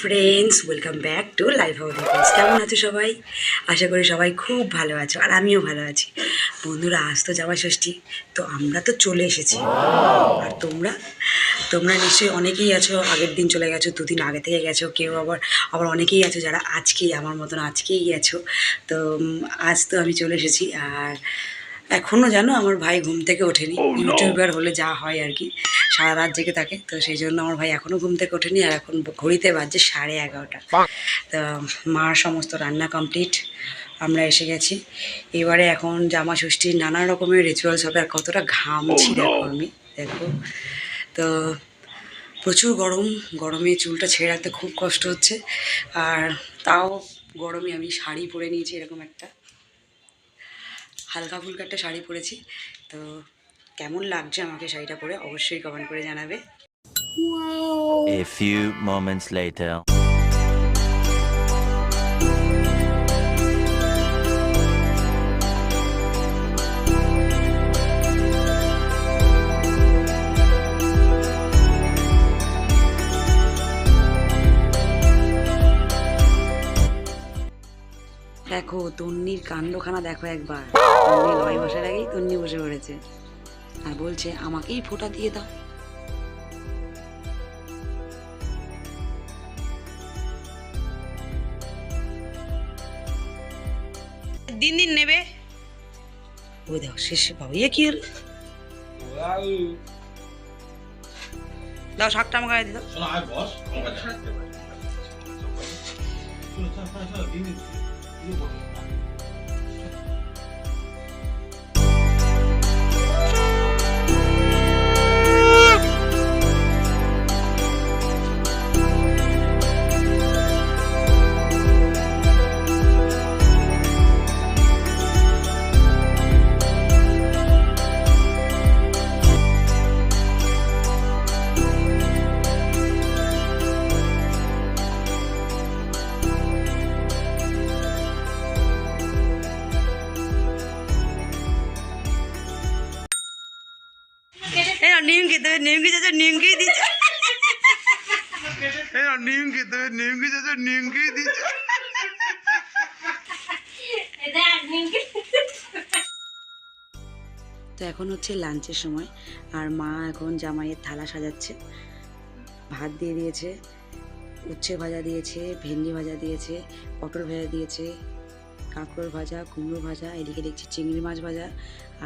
Friends welcome back to Life of Defence কেমন আছো সবাই? আশা করি সবাই খুব ভালো আছো আর আমিও ভালো আছি। বন্ধুরা আজ তো জামা ষষ্ঠী তো আমরা তো চলে এসেছি। আর তোমরা? তোমরা নিশ্চয়ই অনেকেই আছো আগের দিন চলে গেছো দুদিন আগে থেকে গেছো কেউ আবার আবার অনেকেই আছো যারা আজকেই আমার মতন আজকেই গেছো তো আজ তো আমি চলে এসেছি আর এখনও জানো আমার ভাই ঘুম থেকে ওঠেনি। ইউটিউবার হলে যা হয় আর কি। সারা রাত জেগে থাকে। তো সেই জন্য আমার ভাই এখনও ঘুম থেকে ওঠেনি আর এখন ঘড়িতে বাজছে সাড়ে এগারোটা। তো মার সমস্ত রান্না কমপ্লিট আমরা এসে গেছি। এবারে এখন জামা ষষ্ঠীর নানা রকমের রিচুয়ালস হবে আর কতটা ঘামছি দেখো আমি দেখো। তো প্রচুর গরম। গরমে চুলটা ছেড়ে রাখতে খুব কষ্ট হচ্ছে। আর তাও গরমে আমি শাড়ি পরে নিয়েছি এরকম একটা। হালকা ফুলকা একটা শাড়ি পরেছি তো কেমন লাগছে আমাকে শাড়িটা পরে অবশ্যই কমেন্ট করে জানাবে A few moments later. তন্নির কাণ্ডখানা দেখো একবার। তন্নি নয় বসার আগেই তন্নি বসে পড়েছে। আর বলছে আমাকেই ফোঁটা দিয়ে দাও। দিন দিন নেবে। ওই দেখো শেষে পাবো ইয়ে কি হলো? দাও শাকটা আমাকে গায়ে দাও। বস নিমকি দিচ্ছে। নিমকি দেবে নিমকি চাচা নিমকি দিচ্ছে। তো এখন হচ্ছে লাঞ্চের সময় আর মা এখন জামাইয়ের থালা সাজাচ্ছে। ভাত দিয়ে দিয়েছে উচ্ছে ভাজা দিয়েছে ভেন্ডি ভাজা দিয়েছে পটল ভাজা দিয়েছে কাঁকরোল ভাজা কুমড়ো ভাজা এদিকে দেখছি চিংড়ি মাছ ভাজা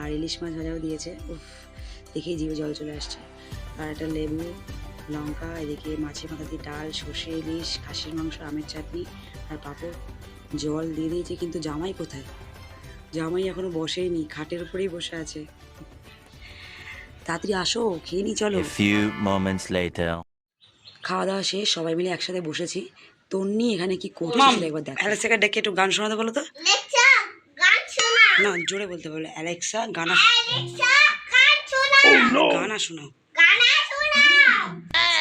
আর ইলিশ মাছ ভাজাও দিয়েছে। উফ দেখেই জিভে জল চলে আসছে। আর একটা লেবু লঙ্কা এদিকে মাছের মাথা দিয়ে ডাল সর্ষে ইলিশ খাসির মাংস আমের চাটনি আর পাঁপড়। জল দিয়ে দিয়েছে কিন্তু জামাই কোথায়? জামাই এখনও বসেইনি খাটের উপরেই বসে আছে। তাড়াতাড়ি আসো খেয়ে নি চলো। A few খাওয়া দাওয়া শেষ সবাই মিলে একসাথে বসেছি। তন্নি এখানে কি করছিল একবার দেখ অ্যালেক্সাকে ডেকে একটু গান শোনাতে বলো তো। না জোরে বলতে বলো অ্যালেক্সা গানা গানা শোনাও।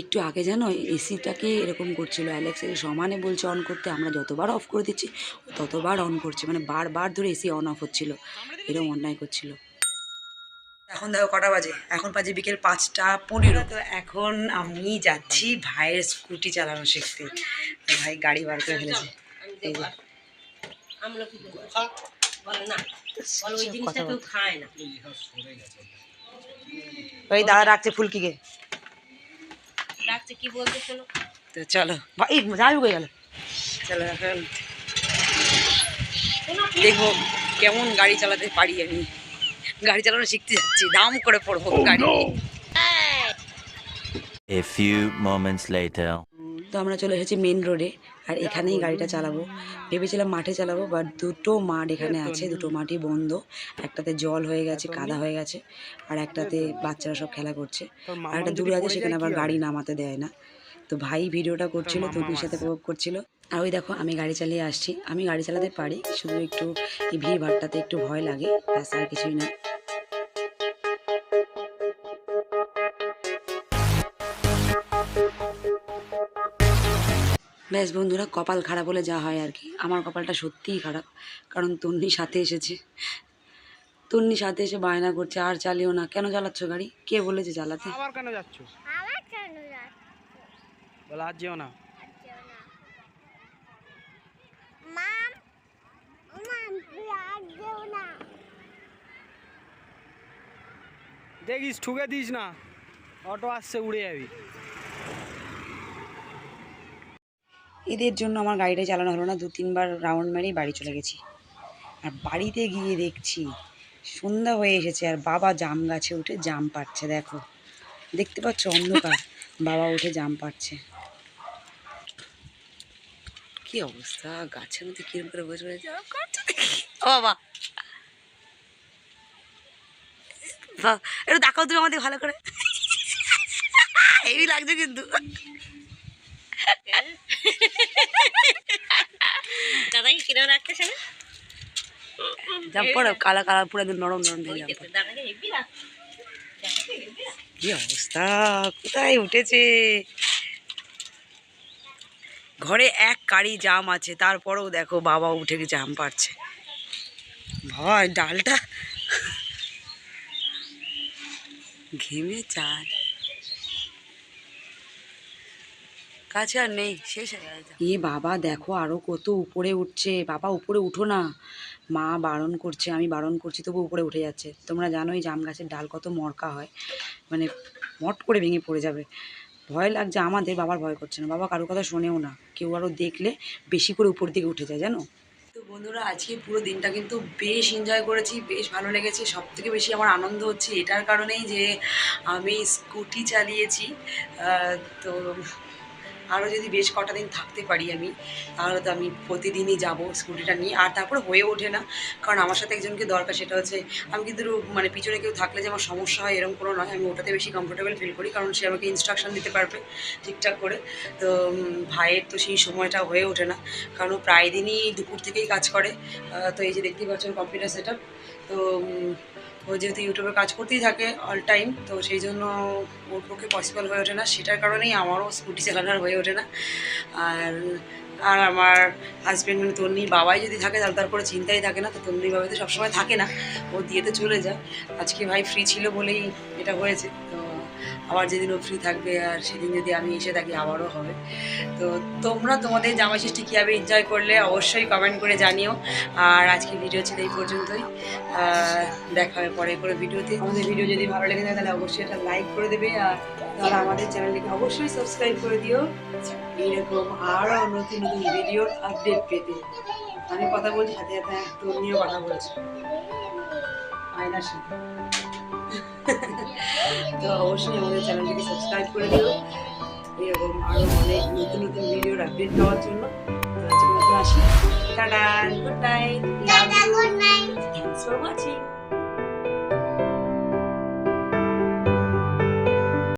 একটু আগে জানো এসিটাকে এরকম করছিল। অ্যালেক্সাকে সমানে বলছে অন করতে আমরা যতবার অফ করে দিচ্ছি ততবার অন করছে। মানে বারবার ধরে এসি অন অফ হচ্ছিল। এরকম অন্যায় করছিল। এখন দেখো কটা বাজে। এখন বাজে বিকেল পাঁচটা পনেরো। তো এখন আমি যাচ্ছি ভাইয়ের স্কুটি চালানো শিখতে। ভাই গাড়ি বার করে ফেলেছে। ওই দাদা রাখছে ফুলকিকে। ডাকছে কি বলতে চলো তো চলো ভাই যাই হয়ে গেল। চলো এখন দেখব কেমন গাড়ি চালাতে পারি আমি। গাড়ি চালানো শিখতে যাচ্ছি দাম করে পড়ব গাড়ি। A few moments later. তো আমরা চলে এসেছি মেন রোডে আর এখানেই গাড়িটা চালাবো। ভেবেছিলাম মাঠে চালাবো বাট দুটো মাঠ এখানে আছে দুটো মাঠই বন্ধ। একটাতে জল হয়ে গেছে কাদা হয়ে গেছে আর একটাতে বাচ্চারা সব খেলা করছে। আর একটা দূরে আছে সেখানে আবার গাড়ি নামাতে দেয় না। তো ভাই ভিডিওটা করছিল তন্নির সাথে প্রভোগ করছিল। আর ওই দেখো আমি গাড়ি চালিয়ে আসছি। আমি গাড়ি চালাতে পারি শুধু একটু এই ভিড় ভাড়টাতে একটু ভয় লাগে আর কিছুই না। ব্যাস বন্ধুরা কপাল খারাপ হলে যা হয় আর কি। আমার কপালটা সত্যিই খারাপ কারণ তন্নি সাথে এসেছে। তন্নি সাথে এসে বায়না করছে আর চালিও না। কেন চালাচ্ছ গাড়ি? কে বলেছে চালাতে? আবার কেন যাচ্ছ? আবার কেন যাচ্ছ? বলে আজ যেও না। মাম মাম তুই আজ যেও না। দেখিস ঠুকে দিস না। অটো আসছে উড়ে যাবি। এদের জন্য আমার গাড়িটাই চালানো হলো না। দু তিনবার রাউন্ড মেরেই বাড়ি চলে গেছি। আর বাড়িতে গিয়ে দেখছি সন্ধ্যা হয়ে এসেছে আর বাবা জাম গাছে উঠে জাম পাচ্ছে দেখো। দেখতে পাচ্ছ অন্ধকার বাবা উঠে জাম পাচ্ছে কি অবস্থা? গাছের মধ্যে কিরম করে বসে বসে বাবা। একটু দেখাও তুমি আমাদের ভালো করে। এই লাগছে কিন্তু। দাদাকে কিরম রাখতেছে না জাম পড়ো কালা কালা পুরো একদম নরম নরম হয়ে জাম কি অবস্থা? কোথায় উঠেছে? ঘরে এক কারি জাম আছে তারপরেও দেখো বাবা উঠে গিয়ে জাম পারছে ভয় ডালটা ঘেমে চার কাছে আর নেই শেষ হয়ে গেছে। এ বাবা দেখো আরও কত উপরে উঠছে। বাবা উপরে উঠো না। মা বারণ করছে আমি বারণ করছি তবু উপরে উঠে যাচ্ছে। তোমরা জানোই জাম গাছের ডাল কত মরকা হয়। মানে মট করে ভেঙে পড়ে যাবে। ভয় লাগছে আমাদের বাবার ভয় করছে না। বাবা কারও কথা শোনেও না। কেউ আরও দেখলে বেশি করে উপর দিকে উঠে যায় জানো? তো বন্ধুরা আজকে পুরো দিনটা কিন্তু বেশ এনজয় করেছি বেশ ভালো লেগেছে। সব থেকে বেশি আমার আনন্দ হচ্ছে এটার কারণেই যে আমি স্কুটি চালিয়েছি। তো আরও যদি বেশ কটা দিন থাকতে পারি আমি, তাহলে তো আমি প্রতিদিনই যাব স্কুটিটা নিয়ে। আর তারপরে হয়ে ওঠে না, কারণ আমার সাথে একজনকে দরকার, সেটা হচ্ছে আমি কিন্তু মানে পিছনে কেউ থাকলে যে আমার সমস্যা হয় এরকম কোনো নয়। আমি ওটাতে বেশি কমফোর্টেবল ফিল করি, কারণ সে আমাকে ইনস্ট্রাকশন দিতে পারবে ঠিকঠাক করে। তো ভাইয়ের তো সেই সময়টা হয়ে ওঠে না, কারণ প্রায় দিনই দুপুর থেকেই কাজ করে। তো এই যে দেখতেই পাচ্ছেন কম্পিউটার সেট তো ও যেহেতু ইউটিউবে কাজ করতেই থাকে অল টাইম তো সেই জন্য ওর পক্ষে পসিবল হয়ে ওঠে না। সেটার কারণেই আমারও স্কুটি চালানোর হয়ে ওঠে না। আর আর আমার হাজব্যান্ড মানে তন্নি বাবাই যদি থাকে তাহলে তার কোনো চিন্তাই থাকে না। তো তন্নি বাবাই তো সবসময় থাকে না। ও দিয়ে তো চলে যায়। আজকে ভাই ফ্রি ছিল বলেই এটা হয়েছে। তো আবার যেদিন ও ফ্রি থাকবে আর সেদিন যদি আমি এসে থাকি আবারও হবে। তো তোমরা তোমাদের জামা কীভাবে এনজয় করলে অবশ্যই কমেন্ট করে জানিও। আর আজকে ভিডিও ছিল এই পর্যন্তই। দেখা হবে পরে করে ভিডিওতে আমাদের ভিডিও যদি ভালো লেগে থাকে তাহলে অবশ্যই একটা লাইক করে দেবে। আর তাহলে আমাদের চ্যানেলটিকে অবশ্যই সাবস্ক্রাইব করে দিও। এইরকম আরও নতুন নতুন ভিডিওর আপডেট পেতে। আমি কথা বলছি সাথে সাথে তোর নিয়েও কথা বলছি। আয়নার সাথে। তো অবশ্যই আমাদের চ্যানেলটিকে সাবস্ক্রাইব করে দিও। এরকম আরও অনেক নতুন নতুন ভিডিওর আপডেট পাওয়ার জন্য। তো আজকে মতো আসি। Ta-ta good night good night. Thanks for watching